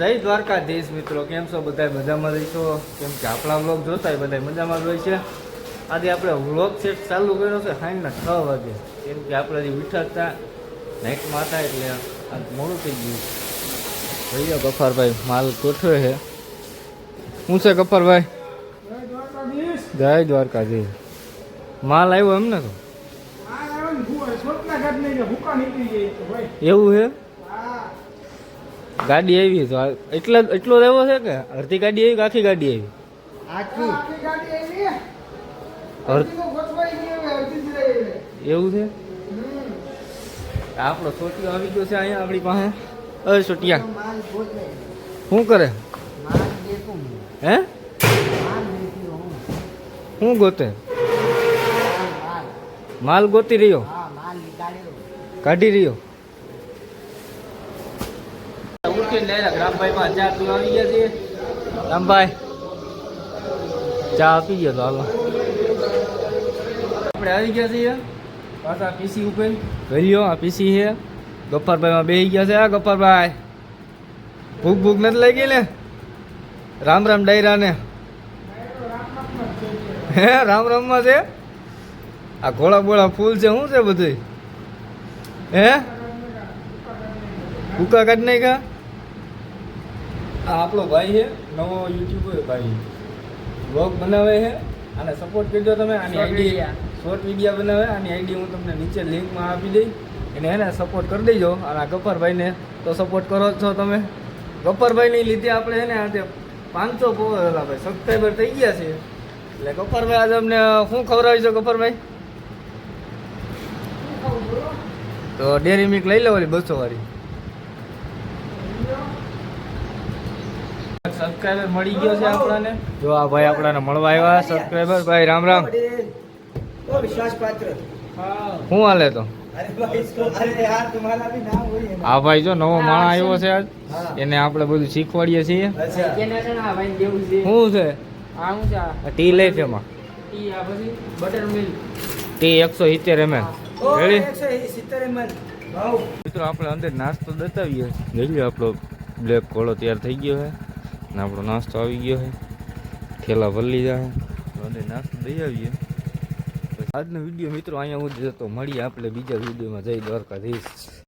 જય દ્વારકાધીશ મિત્રો કેમ છો બધા મજામાં રહીશો? કેમ કે આપણા વ્લોગ જોતા હોય બધા મજામાં જ હોય છે. આજે આપણે વ્લોગ સેટ ચાલુ કર્યો છે સાંજના છ વાગે. કેમ કે આપણે જે વિઠાતા નાઇટમાં હતા એટલે આ મોડું થઈ ગયું. જોઈએ ગફારભાઈ માલ ગોઠવે છે. શું છે ગફારભાઈ? જય દ્વારકાધીશ. માલ આવ્યો એમ ને તો એવું છે? ગાડી આવી તો આ- એટલા એટલો જ આવ્યો છે કે અડધી ગાડી આવી કે આખી ગાડી આવી? અડ- એવું છે? આપણો છોટીઓ આવી ગયો છે અહીંયા આપણી પાસે. અરે છોટિયા શું કરે? હે. શું ગોતે? માલ. ગોતી રહ્યો? કાઢી રહ્યો? ઉઠીને ડાયરેક્ટ રામભાઈ ચા આવી ગયા છે રામભાઈ, ચા આપી ગયો હાલો. આપણે આવી ગયા છીએ. પાછા પીસી ઉપર. ભર્યો આ પીસી છે. ગફ્ફારભાઈ માં બેસી ગયા છે, આ ગફ્ફારભાઈ. ભૂખ ભૂખ નથી લાગી ને? રામ રામ ડાયરા ને હે, રામ રામમાં છે? આ ઘોડા બોળા ફૂલ છે, શું છે બધું હે? ભૂકા નહીં નાખ્યા? આ આપણો ભાઈ છે નવો યુટ્યુબર ભાઈ. વ્લોગ બનાવે છે અને સપોર્ટ કરજો તમે. આની આઈડી શોર્ટ વિડીયા બનાવે આની આઈડી હું તમને નીચે લિંકમાં આપી દઈ એને એને સપોર્ટ કરી દેજો. અને આ ગફરભાઈને તો સપોર્ટ કરો છો તમે. ગફરભાઈની લીધે આપણે એને આજે પાંચસો ભાઈ સબસ્ક્રાઈબર થઈ ગયા છે. એટલે ગફરભાઈ આજે અમને શું ખવડાવીશો ગફરભાઈ? તો ડેરી મિલ્ક લઈ લો ઓલી બસો વાળી સબસ્ક્રાઇબર મળી ગયો છે આપણને. જો આ ભાઈ આપણાને મળવા આવ્યા સબસ્ક્રાઇબર ભાઈ રામ રામ. વિશ્વાસપાત્ર. શું હાલે? તો આ ભાઈ જો નવો માણસ આવ્યો છે આજ. એને આપણે બધું શીખવાડીએ છીએ. શું છે ટી લે છે એમાં. ટી એકસો સિત્તેર એમએલ મિત્રો આપણે અંદર નાસ્તો બતાવીએ જોઈ આપણો બ્લેક કોળો તૈયાર થઈ ગયો છે. ને આપણો નાસ્તો આવી ગયો છે. થેલા ભરી જાય અને નાસ્તો દઈ આવીએ. આજનો વીડિયો મિત્રો અહીંયા હું જતો. મળીએ આપણે બીજા વિડીયોમાં. જઈ દ્વારકાધીશ.